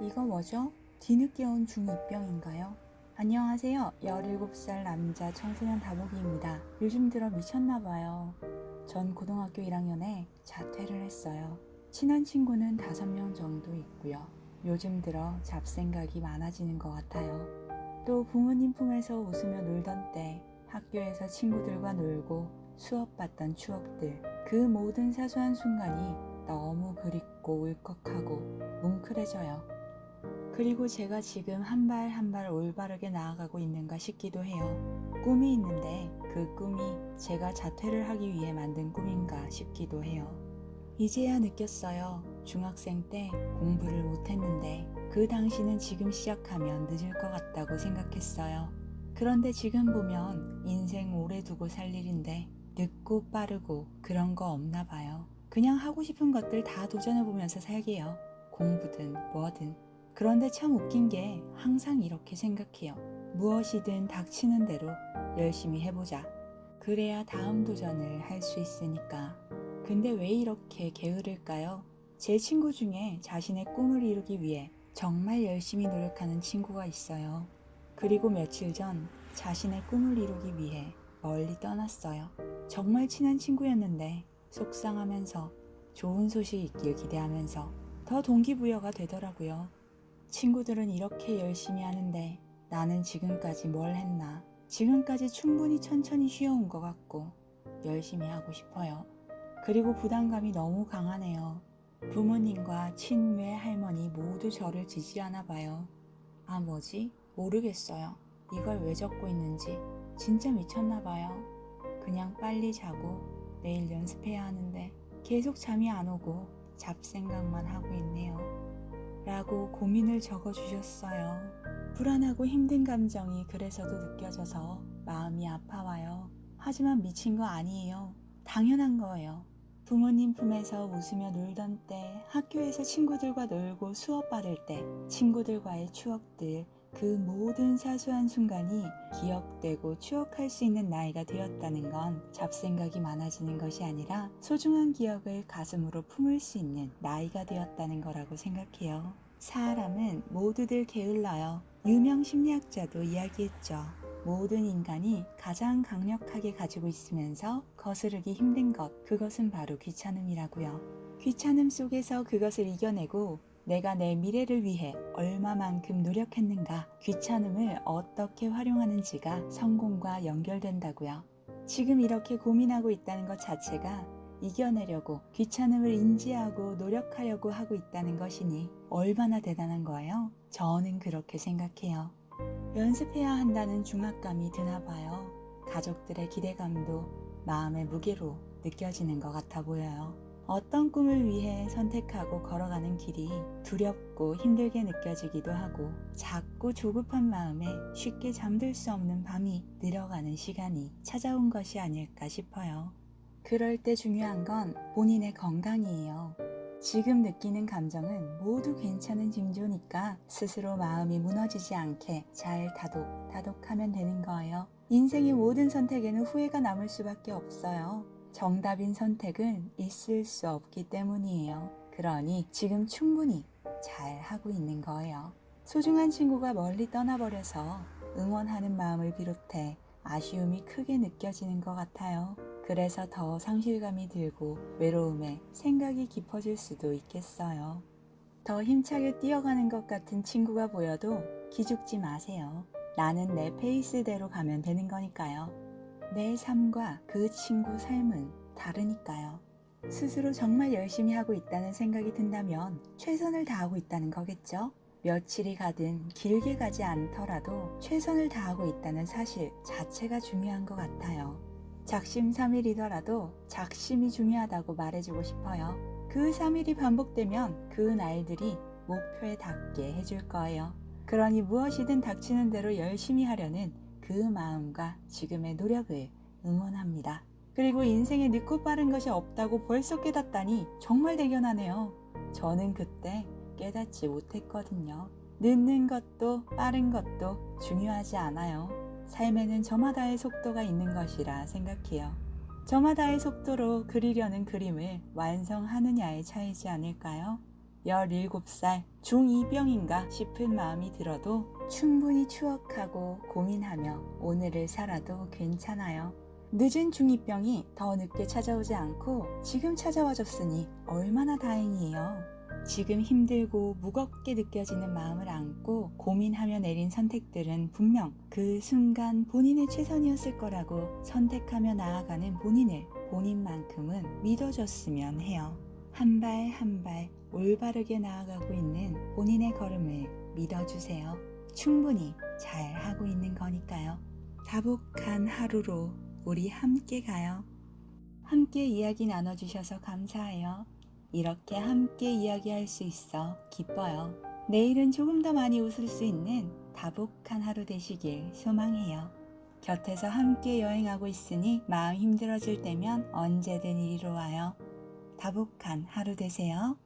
이거 뭐죠? 뒤늦게 온 중2병인가요? 안녕하세요. 17살 남자 청소년 다보기입니다. 요즘 들어 미쳤나봐요. 전 고등학교 1학년에 자퇴를 했어요. 친한 친구는 5명 정도 있고요. 요즘 들어 잡생각이 많아지는 것 같아요. 또 부모님 품에서 웃으며 놀던 때 학교에서 친구들과 놀고 수업받던 추억들 그 모든 사소한 순간이 너무 그립고 울컥하고 뭉클해져요. 그리고 제가 지금 한 발 한 발 올바르게 나아가고 있는가 싶기도 해요. 꿈이 있는데 그 꿈이 제가 자퇴를 하기 위해 만든 꿈인가 싶기도 해요. 이제야 느꼈어요. 중학생 때 공부를 못했는데 그 당시는 지금 시작하면 늦을 것 같다고 생각했어요. 그런데 지금 보면 인생 오래 두고 살 일인데 늦고 빠르고 그런 거 없나 봐요. 그냥 하고 싶은 것들 다 도전해보면서 살게요. 공부든 뭐든. 그런데 참 웃긴 게 항상 이렇게 생각해요. 무엇이든 닥치는 대로 열심히 해보자. 그래야 다음 도전을 할 수 있으니까. 근데 왜 이렇게 게으를까요? 제 친구 중에 자신의 꿈을 이루기 위해 정말 열심히 노력하는 친구가 있어요. 그리고 며칠 전 자신의 꿈을 이루기 위해 멀리 떠났어요. 정말 친한 친구였는데 속상하면서 좋은 소식 있길 기대하면서 더 동기부여가 되더라고요. 친구들은 이렇게 열심히 하는데 나는 지금까지 뭘 했나? 지금까지 충분히 천천히 쉬어온 것 같고 열심히 하고 싶어요. 그리고 부담감이 너무 강하네요. 부모님과 친외 할머니 모두 저를 지지하나 봐요. 아, 뭐지? 모르겠어요. 이걸 왜 적고 있는지. 진짜 미쳤나 봐요. 그냥 빨리 자고 내일 연습해야 하는데 계속 잠이 안 오고 잡생각만 하고 있네요. 라고 고민을 적어 주셨어요. 불안하고 힘든 감정이 그래서도 느껴져서 마음이 아파와요. 하지만 미친 거 아니에요. 당연한 거예요. 부모님 품에서 웃으며 놀던 때, 학교에서 친구들과 놀고 수업 받을 때, 친구들과의 추억들, 그 모든 사소한 순간이 기억되고 추억할 수 있는 나이가 되었다는 건 잡생각이 많아지는 것이 아니라 소중한 기억을 가슴으로 품을 수 있는 나이가 되었다는 거라고 생각해요. 사람은 모두들 게을러요. 유명 심리학자도 이야기했죠. 모든 인간이 가장 강력하게 가지고 있으면서 거스르기 힘든 것, 그것은 바로 귀찮음이라고요. 귀찮음 속에서 그것을 이겨내고 내가 내 미래를 위해 얼마만큼 노력했는가, 귀찮음을 어떻게 활용하는지가 성공과 연결된다고요. 지금 이렇게 고민하고 있다는 것 자체가 이겨내려고 귀찮음을 인지하고 노력하려고 하고 있다는 것이니 얼마나 대단한 거예요? 저는 그렇게 생각해요. 연습해야 한다는 중압감이 드나 봐요. 가족들의 기대감도 마음의 무게로 느껴지는 것 같아 보여요. 어떤 꿈을 위해 선택하고 걸어가는 길이 두렵고 힘들게 느껴지기도 하고 자꾸 조급한 마음에 쉽게 잠들 수 없는 밤이 늘어가는 시간이 찾아온 것이 아닐까 싶어요. 그럴 때 중요한 건 본인의 건강이에요. 지금 느끼는 감정은 모두 괜찮은 징조니까 스스로 마음이 무너지지 않게 잘 다독, 다독하면 되는 거예요. 인생의 모든 선택에는 후회가 남을 수밖에 없어요. 정답인 선택은 있을 수 없기 때문이에요. 그러니 지금 충분히 잘 하고 있는 거예요. 소중한 친구가 멀리 떠나버려서 응원하는 마음을 비롯해 아쉬움이 크게 느껴지는 것 같아요. 그래서 더 상실감이 들고 외로움에 생각이 깊어질 수도 있겠어요. 더 힘차게 뛰어가는 것 같은 친구가 보여도 기죽지 마세요. 나는 내 페이스대로 가면 되는 거니까요. 내 삶과 그 친구 삶은 다르니까요. 스스로 정말 열심히 하고 있다는 생각이 든다면 최선을 다하고 있다는 거겠죠? 며칠이 가든 길게 가지 않더라도 최선을 다하고 있다는 사실 자체가 중요한 것 같아요. 작심삼일이더라도 작심이 중요하다고 말해주고 싶어요. 그 3일이 반복되면 그 날들이 목표에 닿게 해줄 거예요. 그러니 무엇이든 닥치는 대로 열심히 하려는 그 마음과 지금의 노력을 응원합니다. 그리고 인생에 늦고 빠른 것이 없다고 벌써 깨닫다니 정말 대견하네요. 저는 그때 깨닫지 못했거든요. 늦는 것도 빠른 것도 중요하지 않아요. 삶에는 저마다의 속도가 있는 것이라 생각해요. 저마다의 속도로 그리려는 그림을 완성하느냐의 차이지 않을까요? 17살 중2병인가 싶은 마음이 들어도 충분히 추억하고 고민하며 오늘을 살아도 괜찮아요. 늦은 중2병이 더 늦게 찾아오지 않고 지금 찾아와 줬으니 얼마나 다행이에요. 지금 힘들고 무겁게 느껴지는 마음을 안고 고민하며 내린 선택들은 분명 그 순간 본인의 최선이었을 거라고 선택하며 나아가는 본인을 본인만큼은 믿어줬으면 해요. 한 발 한 발 올바르게 나아가고 있는 본인의 걸음을 믿어주세요. 충분히 잘 하고 있는 거니까요. 다복한 하루로 우리 함께 가요. 함께 이야기 나눠주셔서 감사해요. 이렇게 함께 이야기할 수 있어 기뻐요. 내일은 조금 더 많이 웃을 수 있는 다복한 하루 되시길 소망해요. 곁에서 함께 여행하고 있으니 마음 힘들어질 때면 언제든 이리로 와요. 다복한 하루 되세요.